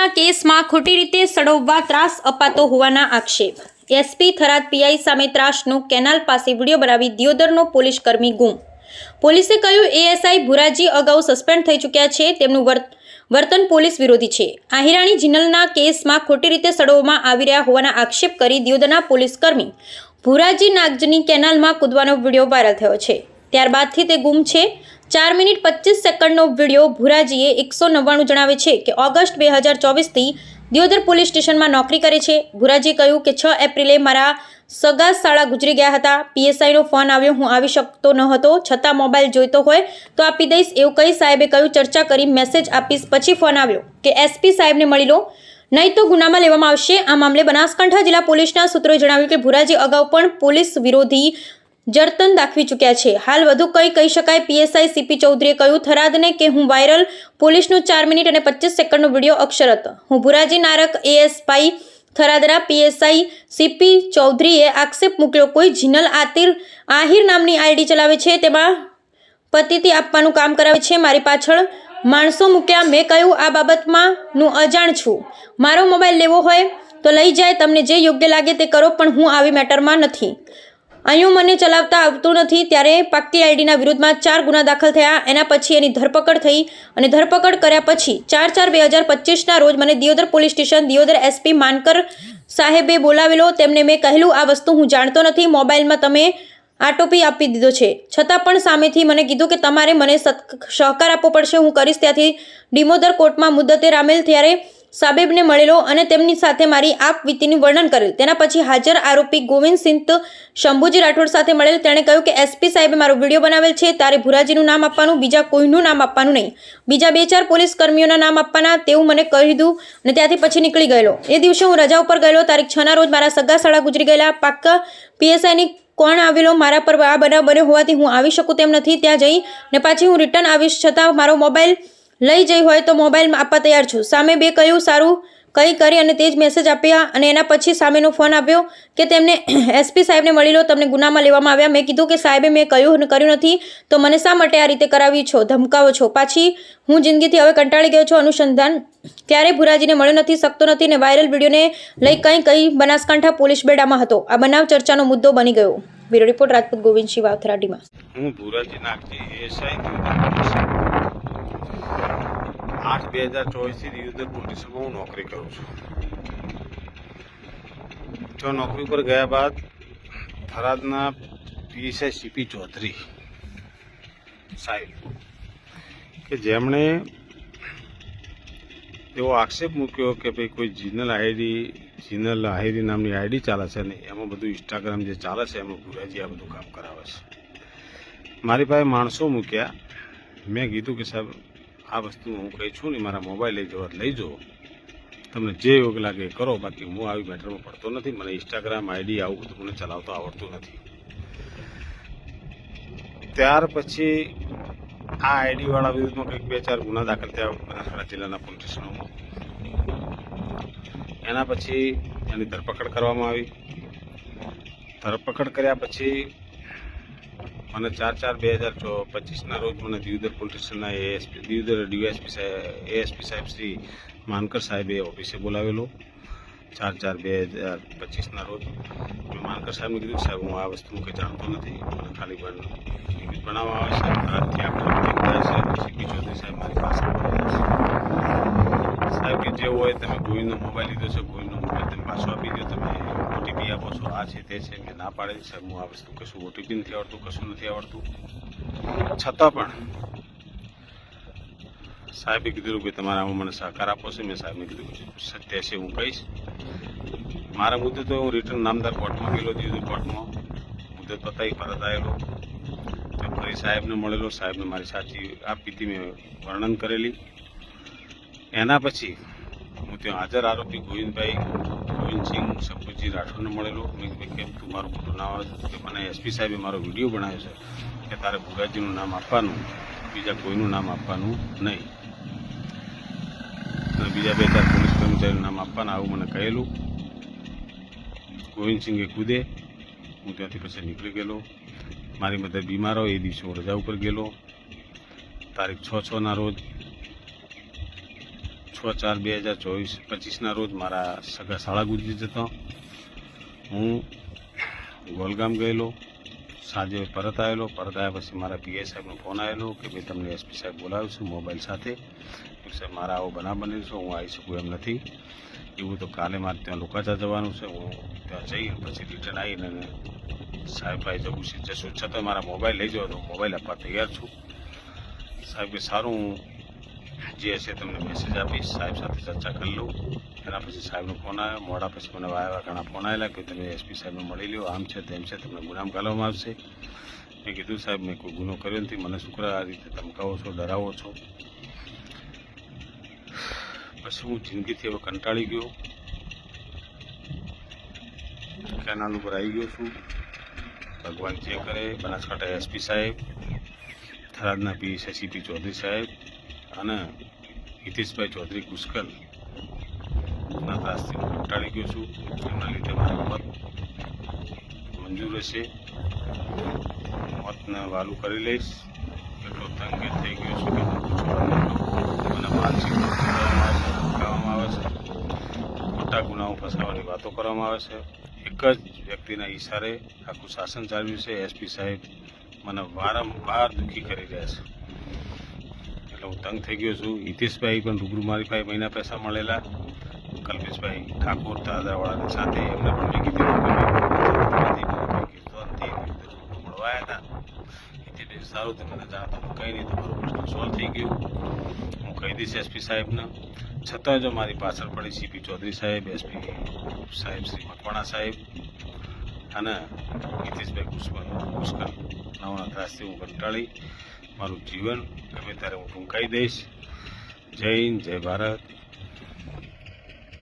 જિનલના કેસમાં ખોટી રીતે સડોવવા ત્રાસ અપાતો હોવાના આક્ષેપ. એસપી થરાદ પીઆઈ સામે ત્રાસનો કેનાલ પાસે વીડિયો બનાવી દિયોદરનો પોલીસ કર્મી ગુમ. પોલીસે કહ્યું, એએસઆઈ ભુરાજી અગાઉ સસ્પેન્ડ થઈ ચૂક્યા છે, તેમનું વર્ત, વર્તન પોલીસ વિરોધી છે. આહિરાણી જિનલના કેસમાં ખોટી રીતે સડવવામાં આવી રહ્યા હોવાના આક્ષેપ કરી દિયોદરના પોલીસ કર્મી ભુરાજી નાગજની કેનાલમાં કૂદવાનો વીડિયો વાયરલ થયો છે. ત્યારબાદથી તે ગુમ છે. ચાર મિનિટ પચીસ સેકન્ડનો વીડિયો ભુરાજીએ એકસો નવ્વાણું જણાવે છે કે ઓગસ્ટ બે હજાર ચોવીસથી દિયોદર પોલીસ સ્ટેશનમાં નોકરી કરે છે. ભુરાજીએ કહ્યું કે છ એપ્રિલે મારા સગા શાળા ગુજરી ગયા હતા. પીએસઆઈનો ફોન આવ્યો, હું આવી શકતો ન હતો. છતાં મોબાઈલ જોઈતો હોય તો આપી દઈશ. એવું કહી સાહેબે કહ્યું, ચર્ચા કરી, મેસેજ આપીશ. પછી ફોન આવ્યો કે, એસપી સાહેબને મળી લો. નહીં તો ગુનામાં લેવામાં આવશે. આ મામલે બનાસકાંઠા જિલ્લા પોલીસના સૂત્રોએ જણાવ્યું કે ભુરાજી અગાઉ પણ પોલીસ વિરોધી જર્તન દાખવી ચૂક્યા છે. હાલ વધુ કંઈ કહી શકાય. પીએસઆઈ સીપી ચૌધરીએ કહ્યું, થરાદને કે હું વાયરલ. પોલીસનું ચાર મિનિટ અને પચીસ સેકન્ડનો વીડિયો અક્ષરત હું ભુરાજી નારક એએસપાઈ થરાદરા પીએસઆઈ સીપી ચૌધરીએ આક્ષેપ મૂક્યો, કોઈ જીનલ આતિર આહિર નામની આઈડી ચલાવે છે? તેમાં પતિથી આપવાનું કામ કરાવે છે? મારી પાછળ માણસો મૂક્યા. મેં કહ્યું, આ બાબતમાં હું અજાણ છું. મારો મોબાઈલ લેવો હોય તો લઈ જાય. તમને જે યોગ્ય લાગે તે કરો, પણ હું આવી મેટરમાં નથી. અહીં મને ચલાવતા આવતું નથી ત્યારે પાક્કી આઈડીના વિરુદ્ધમાં ચાર ગુના દાખલ થયા. એના પછી એની ધરપકડ થઈ અને ધરપકડ કર્યા પછી ચાર ચાર બે હજાર પચીસના રોજ મને Deodar police station Deodar SP Mankar સાહેબે બોલાવેલો. તેમને મેં કહેલું, આ વસ્તુ હું જાણતો નથી. મોબાઈલમાં તમે આટોપી આપી દીધો છે. છતાં પણ સામેથી મને કીધું કે તમારે મને સહકાર આપવો પડશે. હું કરીશ. ત્યાંથી ડિમોદર કોર્ટમાં મુદ્દતે રામેલ. ત્યારે સાબેબને મળેલો અને તેમની સાથે મારી આપ વીતીનું વર્ણન કરેલ. તેના પછી હાજર આરોપી ગોવિંદ સિંહ શંભુજી રાઠોડ સાથે મળેલ. તેણે કહ્યું કે એસપી સાહેબે મારો વીડિયો બનાવેલ છે, તારે ભુરાજીનું નામ આપવાનું, બીજા કોઈનું નામ આપવાનું નહીં. બીજા બે ચાર પોલીસ કર્મીઓના નામ આપવાના, તેવું મને કહી દીધું અને ત્યાંથી પછી નીકળી ગયેલો. એ દિવસે હું રજા ઉપર ગયેલો, તારીખ છના રોજ મારા સગા શાળા ગુજરી ગયેલા. પાક્કા પીએસઆઈની કોણ આવેલો, મારા પર આ બનાવ બન્યો હોવાથી હું આવી શકું તેમ નથી. ત્યાં જઈ ને પાછી હું રિટર્ન આવીશ, છતાં મારો મોબાઈલ લઈ જઈ હોય તો મોબાઈલ આપવા તૈયાર છું. સામે બે કહ્યું સારું કંઈ કરી અને તે જ મેસેજ આપ્યા અને એના પછી સામેનો ફોન આપ્યો કે તેમને એસપી સાહેબને મળી લો, તમને ગુનામાં લેવામાં આવ્યા. મેં કીધું કે સાહેબે મેં કહ્યું અને કર્યું નથી, તો મને શા માટે આ રીતે કરાવી છો? ધમકાવો છો. પાછી હું જિંદગીથી હવે કંટાળી ગયો છું. અનુસંધાન ક્યારેય ભુરાજીને મળ્યો નથી, શકતો નથી ને વાયરલ વિડીયોને લઈ કંઈ કંઈ બનાસકાંઠા પોલીસ બેડામાં હતો. આ બનાવ ચર્ચાનો મુદ્દો બની ગયો. બ્યુરો રિપોર્ટ, રાજપૂત ગોવિંદસિંહ વાવથરાડીમાં હું ભુરાજી નાગજી એસઆઈ આઠ બે હજાર ચોવીસથી દિયોદર પોલીસમાં હું નોકરી કરું છું. તો નોકરી પર ગયા બાદ થરાદના પીએસઆઈ સીપી ચૌધરી સાહેબ, કે જેમણે એવો આક્ષેપ મૂક્યો કે ભાઈ કોઈ જીનલ આઈડી, જીનલ આહિરી નામની આઈડી ચાલે છે ને એમાં બધું ઇન્સ્ટાગ્રામ જે ચાલે છે એમાં ભુરાજી આ બધું કામ કરાવે છે. મારી પાસે માણસો મૂક્યા. મેં કીધું કે સાહેબ આ વસ્તુ હું કહી છું ને, મારા મોબાઈલ જવા લઈ જાઓ તમને જે યોગ લાગે કરો, બાકી હું આવી મેટરમાં પડતો નથી. મને ઇન્સ્ટાગ્રામ આઈડી આવું બધું મને ચલાવતો આવડતું નથી. ત્યાર પછી આ આઈડી વાળા વિરુદ્ધમાં કંઈક બે ચાર ગુના દાખલ થયા બનાસકાંઠા જિલ્લાના પોલીસ એના પછી એની ધરપકડ કરવામાં આવી. ધરપકડ કર્યા પછી મને ચાર ચાર બે હજાર પચીસના રોજ મને દિયોદર પોલીસ સ્ટેશનના એએસપી દિયોદર ડીએસપી સાહેબ એએસપી સાહેબ શ્રી માનકર સાહેબે ઓફિસે બોલાવેલો. ચાર ચાર બે હજાર પચીસના રોજ. મેં માનકર સાહેબને કીધું સાહેબ, હું આ વસ્તુ કંઈ જાણતો નથી. મને ખાલી બન ઇંગ્લિશ બનાવવા આવે છે. ઘરથી આપણે જાય સીપી ચૌધરી સાહેબ મારી પાસે સાહેબ, કે જે હોય તમે ગોવિંદનો મોબાઈલ લીધો છે ગોવિંદનો મોબાઈલ તમે પાછો આપી દો. તમે ઓટીપી છો? આ છે તે છે મેં ના પાડેલી સાહેબ હું આ વસ્તુ કશું ઓટીપી નથી આવડતું, કશું નથી આવડતું. છતાં પણ સાહેબે કીધું કે તમારા મને સહકાર આપો છે. મેં સાહેબને કીધું સત્ય છે હું કહીશ. મારા મુદ્દે તો હું રિટર્ન નામદાર કોર્ટમાં ગયેલો દીધું કોર્ટમાં મુદ્દે પતાવી પરત આવેલો તો ફરી સાહેબને મળેલો. સાહેબને મારી સાચી આપીતી મેં વર્ણન કરેલી. એના પછી હું ત્યાં હાજર આરોપી ગોવિંદભાઈ ગોવિંદસિંહ શંભુજી રાઠોડને મળેલો. મેં કેમ તું મારું ખોટું નામ આવે કે મને એસપી સાહેબે મારો વીડિયો બનાવ્યો છે કે તારે ભુરાજીનું નામ આપવાનું, બીજા કોઈનું નામ આપવાનું નહીં. અને બીજા બે ચાર પોલીસ કર્મચારીનું નામ આપવાના, આવું મને કહેલું. ગોવિંદસિંહે કૂદે હું ત્યાંથી પછી નીકળી ગયેલો. મારી બધા બીમાર હોય એ દિવસે રજા ઉપર ગયેલો. તારીખ છ છના રોજ છ ચાર બે હજાર ચોવીસ પચીસના રોજ મારા સગા શાળા ગુજરી જતો. હું ગોલગામ ગયેલો. સાંજે પરત આવેલો. પરત આવ્યા પછી મારા પીઆઈ સાહેબનો ફોન આવેલો કે ભાઈ તમને એસપી સાહેબ બોલાવ્યું છું મોબાઈલ સાથે. સાહેબ, મારા આવો બનાવ બનેલો છે. હું આવી શકું એમ નથી. એવું તો કાલે મારે ત્યાં લોકાચા જવાનું છે. હું ત્યાં જઈને પછી રિટર્ન આવીને સાહેબ પાસે જવું છે. જશું. છતાં મારા મોબાઈલ લઈ જવા તો મોબાઈલ આપવા તૈયાર છું. સાહેબ કે સારું, હું જે હશે તમને મેસેજ આપીશ, સાહેબ સાથે ચર્ચા કરી લઉં. એના પછી સાહેબનો ફોન આવ્યો, મોડા પછી મને વાયા ઘણા ફોન આવેલા કે તમે એસપી સાહેબને મળી લ્યો, આમ છે તેમ છે, તમને ગુનામ ગાલવામાં આવશે. મેં કીધું, સાહેબ, મેં કોઈ ગુનો કર્યો નથી, મને શું આ રીતે ધમકાવો છો, ડરાવો છો? પછી હું જિંદગીથી હવે કંટાળી ગયો. કેનાલ ઉપર આવી ગયો છું. ભગવાન જે કરે, બનાસકાંઠા એસપી સાહેબ, થરાદના પી શશીપી ચૌધરી સાહેબ અને હિતેશભાઈ ચૌધરી પુષ્કર ના ત્રાસથી હું ગયો છું. એમના લીધે મારું મત મંજૂર હશે. મતને વાલું કરી લઈશ. એટલો તંગ થઈ ગયો છું કે મને માનસિક કરવામાં આવે છે ખોટા ગુનાઓ ફસાવવાની વાતો કરવામાં આવે છે. એક જ વ્યક્તિના ઈશારે આખું શાસન ચાલ્યું છે. એસપી સાહેબ મને વારંવાર દુઃખી કરી રહ્યા છે. એટલે હું તંગ થઈ ગયો છું. હિતેશભાઈ પણ રૂબરૂ મારી પાસે મહિના પૈસા મળેલા. કલ્પેશભાઈ ઠાકોર, દાદાવાળાની સાથે એમને પણ મેં કીધું હતા. સારું તે મને જાણતા કંઈ નહીં, તમારો પ્રશ્ન સોલ્વ થઈ ગયો. હું કહી દઈશ એસપી સાહેબને. છતાં જો મારી પાછળ પડી સીપી ચૌધરી સાહેબ એસપી સાહેબ શ્રી મકવાણા સાહેબ અને હિતેશભાઈ પુષ્કર નવના ત્રાસથી હું કંટાળી. મારું જીવન ગમે ત્યારે હું ટૂંકાઈ દઈશ. જય હિન્દ જય ભારત.